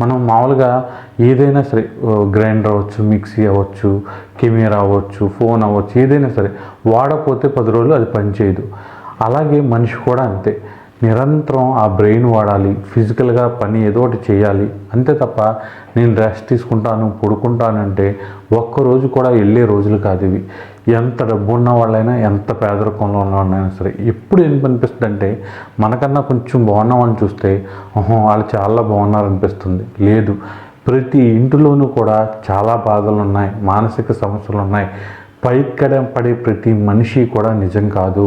మనం మామూలుగా ఏదైనా సరే గ్రైండర్ అవ్వచ్చు మిక్సీ అవ్వచ్చు కెమెరా అవ్వచ్చు ఫోన్ అవ్వచ్చు ఏదైనా సరే వాడకపోతే పది రోజులు అది పనిచేయదు. అలాగే మనిషి కూడా అంతే. నిరంతరం ఆ బ్రెయిన్ వాడాలి ఫిజికల్గా పని ఏదో ఒకటి చేయాలి. అంతే తప్ప నేను రెస్ట్ తీసుకుంటాను పడుకుంటానంటే ఒక్కరోజు కూడా వెళ్ళే రోజులు కాదు ఇవి. ఎంత డబ్బు ఉన్న వాళ్ళైనా ఎంత పేదరికంలో ఉన్న వాళ్ళైనా సరే ఎప్పుడు ఏం అనిపిస్తుంది అంటే మనకన్నా కొంచెం బాగున్నామని చూస్తే ఓహో వాళ్ళు చాలా బాగున్నారనిపిస్తుంది. లేదు ప్రతి ఇంటిలోనూ కూడా చాలా బాధలు ఉన్నాయి మానసిక సమస్యలు ఉన్నాయి. పైకడ పడే ప్రతి మనిషి కూడా నిజం కాదు.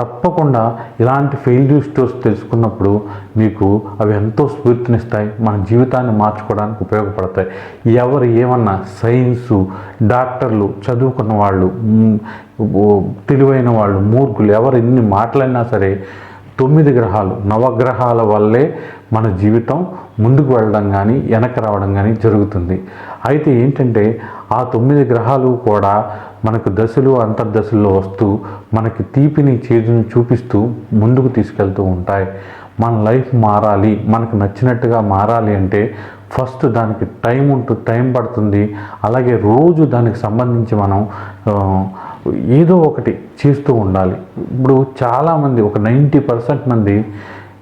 తప్పకుండా ఇలాంటి ఫెయిల్యూర్ స్టోర్స్ తెలుసుకున్నప్పుడు మీకు అవి ఎంతో స్ఫూర్తినిస్తాయి. మన జీవితాన్ని మార్చుకోవడానికి ఉపయోగపడతాయి. ఎవరు ఏమన్నా సైన్సు డాక్టర్లు చదువుకున్న వాళ్ళు తెలివైన వాళ్ళు మూర్ఖులు ఎవరు ఎన్ని మాట్లాడినా సరే తొమ్మిది గ్రహాలు నవగ్రహాల వల్లే మన జీవితం ముందుకు వెళ్ళడం కానీ వెనక్కి రావడం కానీ జరుగుతుంది. అయితే ఏంటంటే ఆ తొమ్మిది గ్రహాలు కూడా మనకు దశలు అంతర్దశల్లో వస్తూ మనకి తీపిని చేదుని చూపిస్తూ ముందుకు తీసుకెళ్తూ ఉంటాయి. మన లైఫ్ మారాలి మనకు నచ్చినట్టుగా మారాలి అంటే ఫస్ట్ దానికి టైం ఉంటుంది టైం పడుతుంది. అలాగే రోజు దానికి సంబంధించి మనం ఏదో ఒకటి చేస్తూ ఉండాలి. ఇప్పుడు చాలామంది ఒక నైంటీ పర్సెంట్ మంది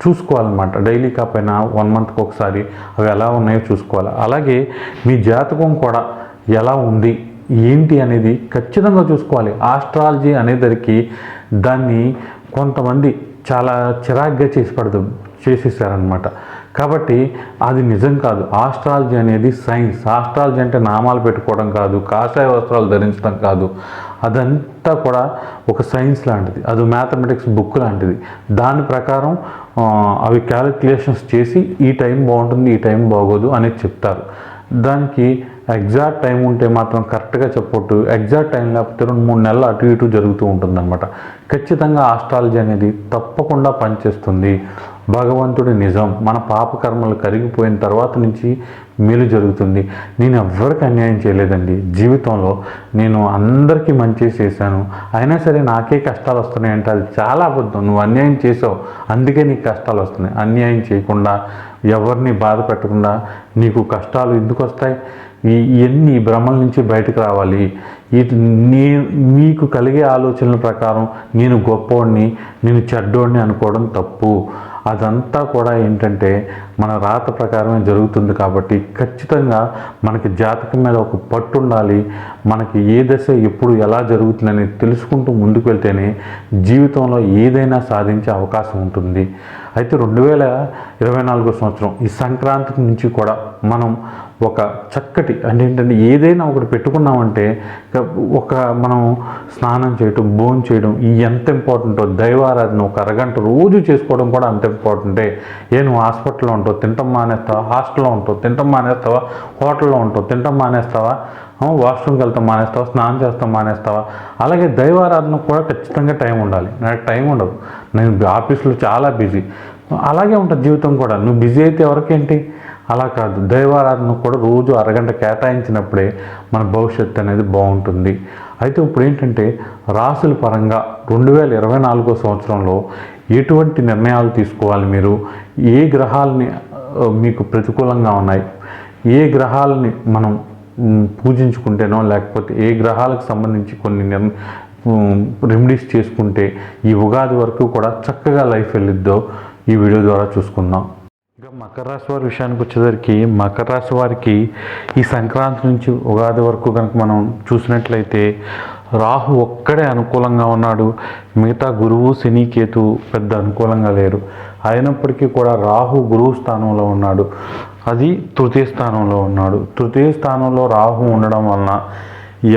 చూసుకోవాలన్నమాట. డైలీ కాకపోయినా వన్ మంత్కి ఒకసారి అవి ఎలా ఉన్నాయో చూసుకోవాలి. అలాగే మీ జాతకం కూడా ఎలా ఉంది ఏంటి అనేది ఖచ్చితంగా చూసుకోవాలి. ఆస్ట్రాలజీ అనేదరికి దాన్ని కొంతమంది చాలా చిరాగ్గా చేసి పడదు చేసేసారనమాట కాబట్టి అది నిజం కాదు. ఆస్ట్రాలజీ అనేది సైన్స్. ఆస్ట్రాలజీ అంటే నామాలు పెట్టుకోవడం కాదు కాషాయ వస్త్రాలు ధరించడం కాదు. అదంతా కూడా ఒక సైన్స్ లాంటిది. అది మ్యాథమెటిక్స్ బుక్ లాంటిది. దాని ప్రకారం అవి క్యాలిక్యులేషన్స్ చేసి ఈ టైం బాగుంటుంది ఈ టైం బాగోదు అనేది చెప్తారు. దానికి ఎగ్జాక్ట్ టైం ఉంటే మాత్రం కరెక్ట్గా చెప్పొట్టు ఎగ్జాక్ట్ టైం లేకపోతే రెండు మూడు నెలలు అటు ఇటు జరుగుతూ ఉంటుందన్నమాట. ఖచ్చితంగా ఆస్ట్రాలజీ అనేది తప్పకుండా పనిచేస్తుంది. భగవంతుడి నిజం. మన పాపకర్మలు కరిగిపోయిన తర్వాత నుంచి మేలు జరుగుతుంది. నేను ఎవ్వరికి అన్యాయం చేయలేదండి. జీవితంలో నేను అందరికీ మంచి చేశాను. అయినా సరే నాకే కష్టాలు వస్తున్నాయంటే అది చాలా అబద్ధం. నువ్వు అన్యాయం చేసావు. అందుకే నీకు కష్టాలు వస్తున్నాయి. అన్యాయం చేయకుండా ఎవరిని బాధ పెట్టకుండా నీకు కష్టాలు ఎందుకు వస్తాయి? ఈ ఇవన్నీ భ్రమల నుంచి బయటకు రావాలి. ఈ నీ మీకు కలిగే ఆలోచనల ప్రకారం నేను గొప్పవాడిని నేను చెడ్డోడిని అనుకోవడం తప్పు. అదంతా కూడా ఏంటంటే మన రాత ప్రకారమే జరుగుతుంది కాబట్టి ఖచ్చితంగా మనకి జాతకం మీద ఒక పట్టు ఉండాలి. మనకి ఏ దశ ఎప్పుడు ఎలా జరుగుతుందని తెలుసుకుంటూ ముందుకు వెళ్తేనే జీవితంలో ఏదైనా సాధించే అవకాశం ఉంటుంది. అయితే రెండు వేల ఇరవై నాలుగో సంవత్సరం ఈ సంక్రాంతి నుంచి కూడా మనం ఒక చక్కటి అంటే ఏంటంటే ఏదైనా ఒకటి పెట్టుకున్నామంటే ఒక మనం స్నానం చేయటం భోజనం చేయడం ఈ ఎంత ఇంపార్టెంటో దైవారాధన ఒక అరగంట రోజు చేసుకోవడం కూడా అంత ఇంపార్టెంటే ఏ. నువ్వు హాస్పిటల్లో ఉంటావు తింటాం మానేస్తావా? హాస్టల్లో ఉంటావు తింటాం మానేస్తావా? హోటల్లో ఉంటావు తింటాం మానేస్తావా? వాష్రూమ్కి వెళ్తాం మానేస్తావా? స్నానం చేస్తాం మానేస్తావా? అలాగే దైవారాధన కూడా ఖచ్చితంగా టైం ఉండాలి. నాకు టైం ఉండదు. నేను ఆఫీస్లో చాలా బిజీ. అలాగే ఉంటుంది జీవితం కూడా. నువ్వు బిజీ అయితే ఎవరికేంటి? అలా కాదు. దైవారాధన కూడా రోజు అరగంట కేటాయించినప్పుడే మన భవిష్యత్తు అనేది బాగుంటుంది. అయితే ఇప్పుడు ఏంటంటే రాసుల పరంగా రెండు వేల ఇరవై నాలుగో సంవత్సరంలో ఎటువంటి నిర్ణయాలు తీసుకోవాలి మీరు? ఏ గ్రహాలని మీకు ప్రతికూలంగా ఉన్నాయి? ఏ గ్రహాలని మనం పూజించుకుంటేనో లేకపోతే ఏ గ్రహాలకు సంబంధించి కొన్ని నిర్ రెమెడీస్ చేసుకుంటే ఈ ఉగాది వరకు కూడా చక్కగా లైఫ్ వెళ్ళిద్దో? ఈ వీడియో ద్వారా చూసుకుందాం. ఇక మకర రాశి వారి విషయానికి వచ్చేసరికి మకర రాశి వారికి ఈ సంక్రాంతి నుంచి ఉగాది వరకు కనుక మనం చూసినట్లయితే రాహు ఒక్కడే అనుకూలంగా ఉన్నాడు. మిగతా గురువు శని కేతు పెద్ద అనుకూలంగా లేరు. అయినప్పటికీ కూడా రాహు గురువు స్థానంలో ఉన్నాడు. అది తృతీయ స్థానంలో ఉన్నాడు. తృతీయ స్థానంలో రాహు ఉండడం వలన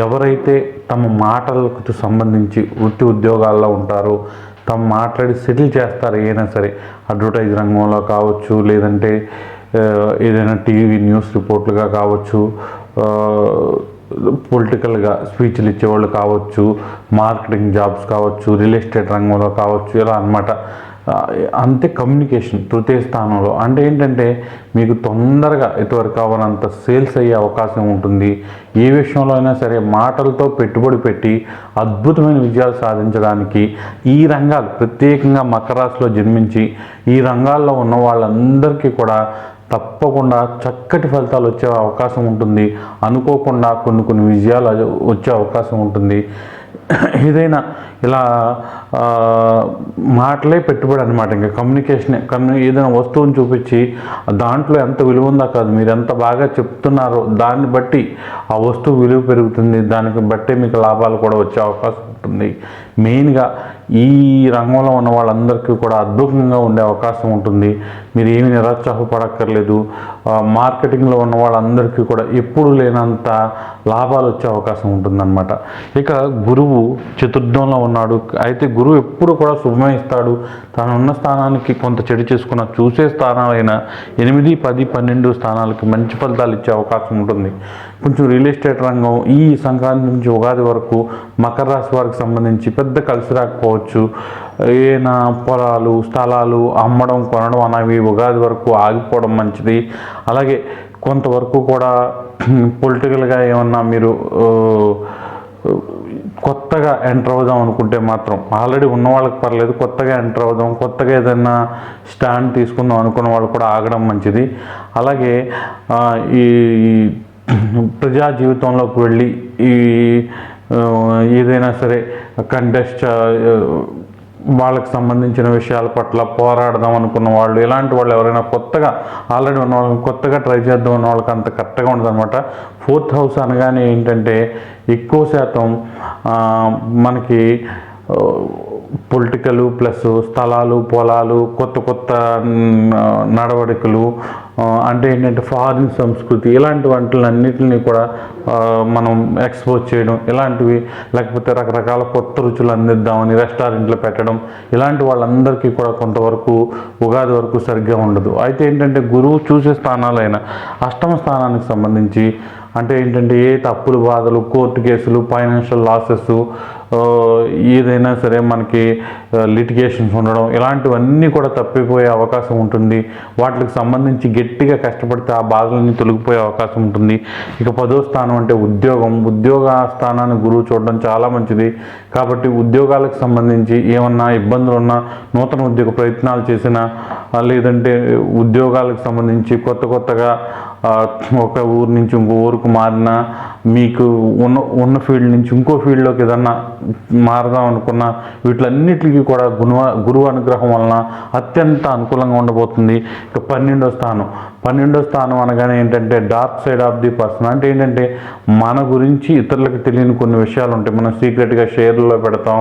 ఎవరైతే తమ మాటలకు సంబంధించి వృత్తి ఉద్యోగాల్లో ఉంటారో తమ మాట్లాడి సెటిల్ చేస్తారు ఏదైనా సరే. అడ్వర్టైజ్ రంగంలో కావచ్చు లేదంటే ఏదైనా టీవీ న్యూస్ రిపోర్ట్లుగా కావచ్చు పొలిటికల్గా స్పీచ్లు ఇచ్చేవాళ్ళు కావచ్చు మార్కెటింగ్ జాబ్స్ కావచ్చు రియల్ ఎస్టేట్ రంగంలో కావచ్చు ఇలా అన్నమాట. అంతే కమ్యూనికేషన్ తృతీయ స్థానంలో. అంటే ఏంటంటే మీకు తొందరగా ఇటువరకు కావాలంత సేల్స్ అయ్యే అవకాశం ఉంటుంది. ఏ విషయంలో అయినా సరే మాటలతో పెట్టుబడి పెట్టి అద్భుతమైన విజయాలు సాధించడానికి ఈ రంగాలు ప్రత్యేకంగా మకర జన్మించి ఈ రంగాల్లో ఉన్న వాళ్ళందరికీ కూడా తప్పకుండా చక్కటి ఫలితాలు వచ్చే అవకాశం ఉంటుంది. అనుకోకుండా కొన్ని కొన్ని విజయాలు వచ్చే అవకాశం ఉంటుంది. ఏదైనా ఇలా మాటలే పెట్టుబడి అనమాట ఇంకా కమ్యూనికేషన్ కమ్యూ ఏదైనా వస్తువుని చూపించి దాంట్లో ఎంత విలువ ఉందా కాదు మీరు ఎంత బాగా చెప్తున్నారో దాన్ని బట్టి ఆ వస్తువు విలువ పెరుగుతుంది. దానికి బట్టే మీకు లాభాలు కూడా వచ్చే అవకాశం ఉంటుంది మెయిన్గా ఈ రంగంలో ఉన్న వాళ్ళందరికీ కూడా అద్భుతంగా ఉండే అవకాశం ఉంటుంది. మీరు ఏమి నిరుత్సాహపడక్కర్లేదు. మార్కెటింగ్లో ఉన్న వాళ్ళందరికీ కూడా ఎప్పుడు లేనంత లాభాలు వచ్చే అవకాశం ఉంటుందన్నమాట. ఇక గురువు చతుర్థంలో ఉన్నాడు. అయితే గురువు ఎప్పుడు కూడా శుభమే ఇస్తాడు. తాను ఉన్న స్థానానికి కొంత చెడు చేసుకున్న చూసే స్థానాలైన ఎనిమిది పది పన్నెండు స్థానాలకి మంచి ఫలితాలు ఇచ్చే అవకాశం ఉంటుంది. కొంచెం రియల్ ఎస్టేట్ రంగం ఈ సంక్రాంతి నుంచి ఉగాది వరకు మకర రాశి వారికి సంబంధించి పెద్ద కలిసి రాకపోవచ్చు. ఏనా పొలాలు స్థలాలు అమ్మడం కొనడం అనేవి ఉగాది వరకు ఆగిపోవడం మంచిది. అలాగే కొంతవరకు కూడా పొలిటికల్గా ఏమన్నా మీరు కొత్తగా ఎంటర్ అవుదాం అనుకుంటే మాత్రం ఆల్రెడీ ఉన్న వాళ్ళకి పర్లేదు కొత్తగా ఎంటర్ అవుదాం కొత్తగా ఏదైనా స్టాండ్ తీసుకుందాం అనుకున్న వాళ్ళు కూడా ఆగడం మంచిది. అలాగే ఈ ప్రజా జీవితంలోకి వెళ్ళి ఈ ఏదైనా సరే కంటెస్ట్ వాళ్ళకి సంబంధించిన విషయాల పట్ల పోరాడదాం అనుకున్న వాళ్ళు ఇలాంటి వాళ్ళు ఎవరైనా కొత్తగా ఆల్రెడీ ఉన్న వాళ్ళకి కొత్తగా ట్రై చేద్దాం ఉన్న వాళ్ళకి అంత కరెక్ట్గా ఉండదనమాట ఫోర్త్ హౌస్ అనగానే ఏంటంటే ఎక్కువ శాతం మనకి పొలిటికల్ ప్లస్ స్థలాలు పొలాలు కొత్త కొత్త నడవడికలు అంటే ఏంటంటే ఫారిన్ సంస్కృతి ఇలాంటి వంటలన్నిటిని కూడా మనం ఎక్స్పోజ్ చేయడం ఇలాంటివి లేకపోతే రకరకాల కొత్త రుచులు అందిద్దామని రెస్టారెంట్లు పెట్టడం ఇలాంటి వాళ్ళందరికీ కూడా కొంతవరకు ఉగాది వరకు సరిగ్గా ఉండదు. అయితే ఏంటంటే గురువు చూసే స్థానాలైన అష్టమ స్థానానికి సంబంధించి అంటే ఏంటంటే ఏ తప్పులు బాధలు కోర్టు కేసులు ఫైనాన్షియల్ లాసెస్ ఏదైనా సరే మనకి లిటిగేషన్స్ ఉండడం ఇలాంటివన్నీ కూడా తప్పిపోయే అవకాశం ఉంటుంది. వాటికి సంబంధించి గట్టిగా కష్టపడితే ఆ బాధలన్నీ తొలగిపోయే అవకాశం ఉంటుంది. ఇక పదో స్థానం అంటే ఉద్యోగం. ఉద్యోగ స్థానాన్ని గురువు చూడడం చాలా మంచిది. కాబట్టి ఉద్యోగాలకు సంబంధించి ఏమన్నా ఇబ్బందులు ఉన్నా నూతన ఉద్యోగ ప్రయత్నాలు చేసినా లేదంటే ఉద్యోగాలకు సంబంధించి కొత్త కొత్తగా ఒక ఊరు నుంచి ఇంకో ఊరుకు మారినా మీకు ఉన్న ఉన్న ఫీల్డ్ నుంచి ఇంకో ఫీల్డ్లోకి ఏదన్నా మారదాం అనుకున్నా వీటిలన్నిటికీ కూడా గురువ గురువు అనుగ్రహం వలన అత్యంత అనుకూలంగా ఉండబోతుంది. ఇక పన్నెండో స్థానం. పన్నెండో స్థానం అనగానే ఏంటంటే dark side of the person అంటే ఏంటంటే మన గురించి ఇతరులకు తెలియని కొన్ని విషయాలు ఉంటాయి. మనం సీక్రెట్గా షేర్లో పెడతాం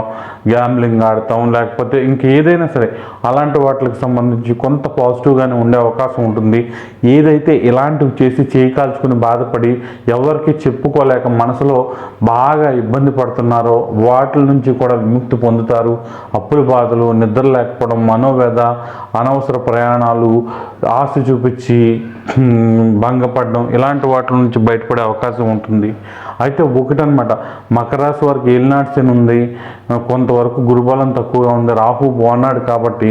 గ్యాంబ్లింగ్ ఆడతాం లేకపోతే ఇంకేదైనా సరే అలాంటి వాటికి సంబంధించి కొంత పాజిటివ్గానే ఉండే అవకాశం ఉంటుంది. ఏదైతే ఇలాంటి ఇలాంటివి చేసి చేయకాల్చుకుని బాధపడి ఎవరికి చెప్పుకోలేక మనసులో బాగా ఇబ్బంది పడుతున్నారో వాటి నుంచి కూడా విముక్తి పొందుతారు. అప్పుల బాధలు నిద్ర లేకపోవడం మనోవేద అనవసర ప్రయాణాలు ఆశ చూపించి భంగపడడం ఇలాంటి వాటి నుంచి బయటపడే అవకాశం ఉంటుంది. అయితే ఒకటనమాట మకర రాశి వారికి ఏలినాటి శని ఉంది. కొంతవరకు గురుబలం తక్కువగా ఉంది. రాహు బాగున్నాడు కాబట్టి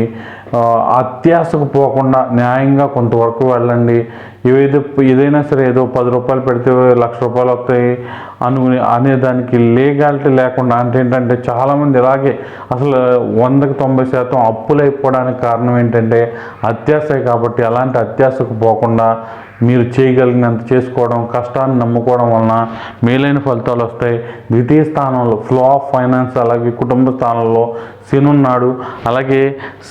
అత్యాశకు పోకుండా న్యాయంగా కొంతవరకు వెళ్ళండి. ఏదో ఏదైనా సరే ఏదో పది రూపాయలు పెడితే లక్ష రూపాయలు వస్తాయి అను అనేదానికి లీగాలిటీ లేకుండా అంటే ఏంటంటే చాలామంది ఇలాగే అసలు వందకి తొంభై శాతం అప్పులు అయిపోవడానికి కారణం ఏంటంటే అత్యాశ కాబట్టి అలాంటి అత్యాశకు పోకుండా మీరు చేయగలిగినంత చేసుకోవడం కష్టాన్ని నమ్ముకోవడం వలన మేలైన ఫలితాలు వస్తాయి. ద్వితీయ స్థానంలో ఫ్లో ఆఫ్ ఫైనాన్స్ అలాగే కుటుంబ స్థానంలో శని ఉన్నాడు అలాగే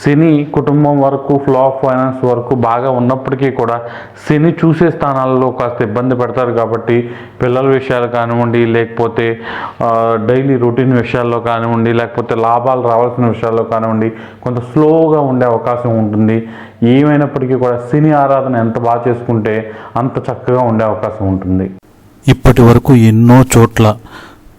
శని కుటుంబం వరకు ఫ్లో ఆఫ్ ఫైనాన్స్ వరకు బాగా ఉన్నప్పటికీ కూడా శని చూసే స్థానాల్లో కాస్త ఇబ్బంది పెడతారు కాబట్టి పిల్లల విషయాలు కానివ్వండి లేకపోతే డైలీ రొటీన్ విషయాల్లో కానివ్వండి లేకపోతే లాభాలు రావాల్సిన విషయాల్లో కానివ్వండి కొంత స్లోగా ఉండే అవకాశం ఉంటుంది. ఏమైనప్పటికీ కూడా శని ఆరాధన ఎంత బాగా చేసుకుంటే అంత చక్కగా ఉండే అవకాశం ఉంటుంది. ఇప్పటి వరకు ఎన్నో చోట్ల